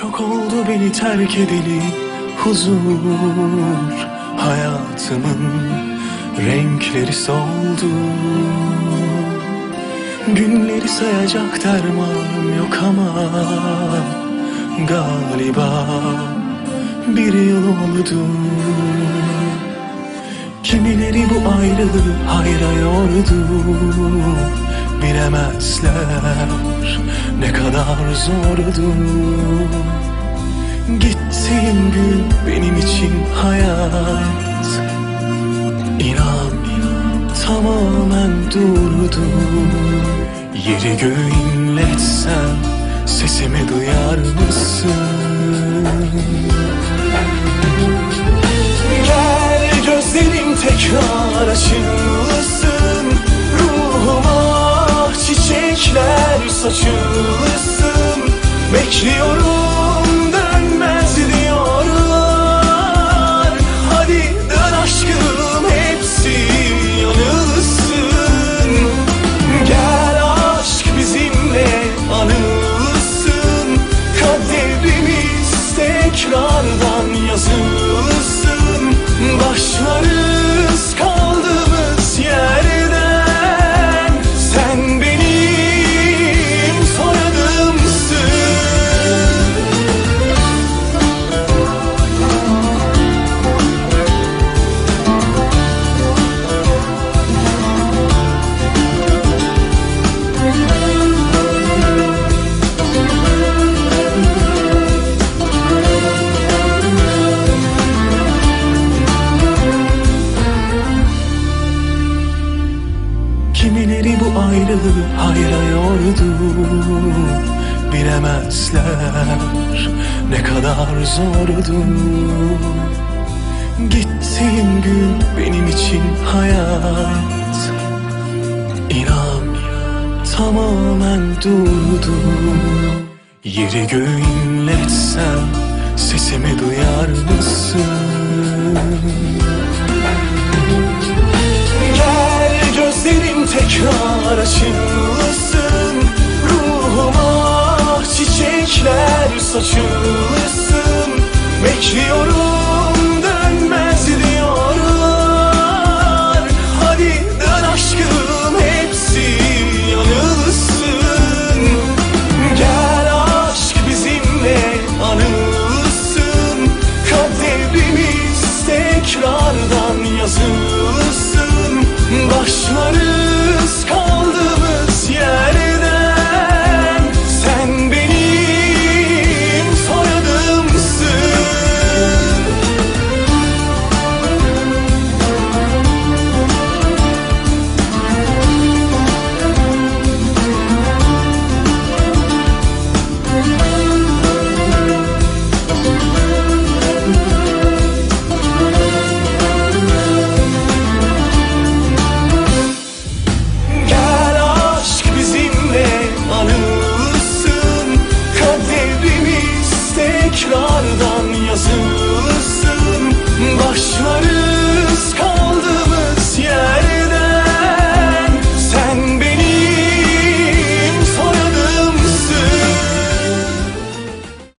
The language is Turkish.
Çok oldu beni terk edeli huzur Hayatımın renkleri soldu. Günleri sayacak dermanım yok ama Galiba bir yıl oldu. Kimileri bu ayrılığı hayra yordu Bilemezler zordu. Gittiğin gün benim için hayat. İnan tamamen durdu. Yeri göğü inletsem sesimi duyar mısın? Gel gözlerim tekrar açılsın. Ruhuma çiçekler saçılsın soon. Kimileri bu ayrılığı hayra yordu Bilemezler ne kadar zordu. Gittiğin gün benim için hayat İnan tamamen durdu. Yeri göğü inletsem sesimi duyar mısın? Tekrar açılsın Ruhuma çiçekler saçılsın